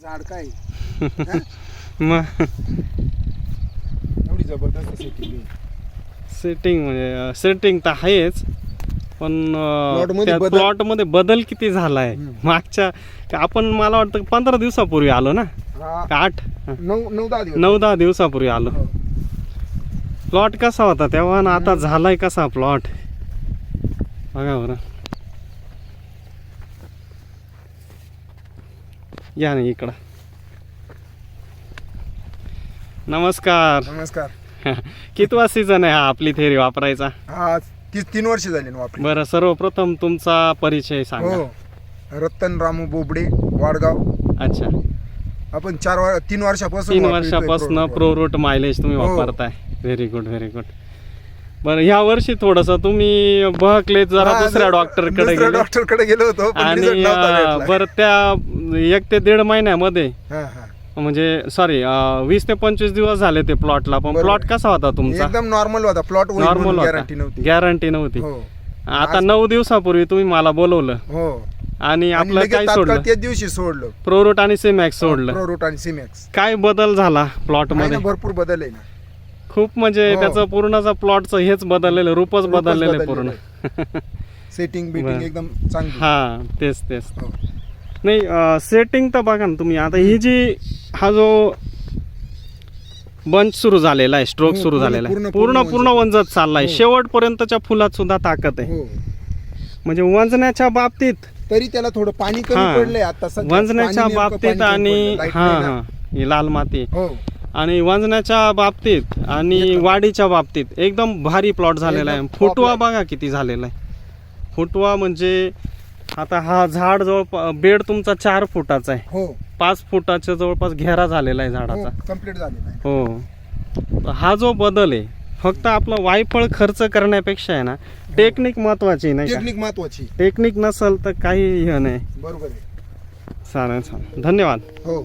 झाड काय? मग? एवढी जबरदस्त सेटिंग सेटिंग म्हणजे सेटिंग तर आहेच पण Plot मध्ये बदल- प्लॉटमध्ये बदल किती झालाय. मागच्या आपण मला वाटतं पंधरा दिवसापूर्वी आलो ना? हा. का आठ? नऊ नऊ दहा दिवस. नऊ दहा दिवसापूर्वी आलो. हो. प्लॉट कसा होता तेव्हा? आणि आता झालाय कसा प्लॉट बघा बरं. या ना इकडं. नमस्कार. नमस्कार. कितवा सीझन आहे हा आपली थेरी वापरायचा? हा तीन वर्ष झाली ना वापरी बरं सर्वप्रथम तुमचा परिचय सांगा. हो. रतन रामू बोबडे वाडगाव. अच्छा. आपण चार वर तीन वर्षापासून तीन वापरतोय वर्षापासून product. प्रो रूट मायलेज तुम्ही हो. वापरताय. व्हेरी गुड व्हेरी गुड बरं ह्या वर्षी थोडस तुम्ही बहकले जरा हा, दुसऱ्या डॉक्टरकडे दुसऱ्या गेले डॉक्टरकडे गेलो होतो पण आणि अं. बरं त्या एक ते दीड महिन्यामध्ये. हा, हा. म्हणजे सॉरी वीस ते पंचवीस दिवस झाले ते प्लॉटला पण बरोबर. प्लॉट कसा होता तुमचा? एकदम नॉर्मल होता. प्लॉट नॉर्मल गॅरंटी नव्हती. गॅरंटी नव्हती. हो. आता नऊ दिवसापूर्वी तुम्ही मला बोलवलं. हो. आणि आणि आपलं लगेच काय तात्काळ सोडलं त्याच दिवशी सोडलं. प्रोरूट आणि सिमॅक्स सोडलं. प्रोरूट आणि सिमॅक्स काय बदल झाला प्लॉटमध्ये? भरपूर बदल आहे ना. खूप म्हणजे हो. त्याचं पूर्णचं प्लॉटचं हेच बदललेलं रूपच रूपच बदललेलं बदललेलं पूर्ण. सेटिंग बरं. बिटिंग एकदम चांगली. हा तेच तेच. हो. नाही सेटिंग तर बघा ना तुम्ही आता ही जी हा जो बंच सुरू झालेला आहे स्ट्रोक हो, सुरू झालेला आहे पूर्ण- पूर्ण वंजत चाललाय हो. शेवटपर्यंतच्या फुलात सुद्धा ताकद आहे हो म्हणजे वंजण्याच्या बाबतीत तरी त्याला थोडं पाणी हा. कमी पडलंय आता सध्या. वंजण्याच्या पाणी नेमकं बाबतीत पाणी कमी आणि. Light हा नाही ना. हा ही लाल माती हो आणि वंजण्याच्या बाबतीत आणि. वाढीच्या बाबतीत एकदम भारी प्लॉट झालेला आहे एकदम top फुटवा. बघा किती झालेला आहे फुटवा म्हणजे आता हा झाड जवळ बेड तुमचा चार फुटाचा आहे. हो. पाच फुटाच्या जवळपास घेरा झालेला आहे झाडाचा. कंप्लीट झालेला आहे. हो. हा जो बदल आहे फक्त आपलं वायफळ खर्च करण्यापेक्षा आहे ना टेक्निक महत्वाची नाही का? टेक्निक महत्वाची. टेक्निक नसेल तर काही हे नाही. बरोबर आहे. चालेल चालेल. धन्यवाद. हो.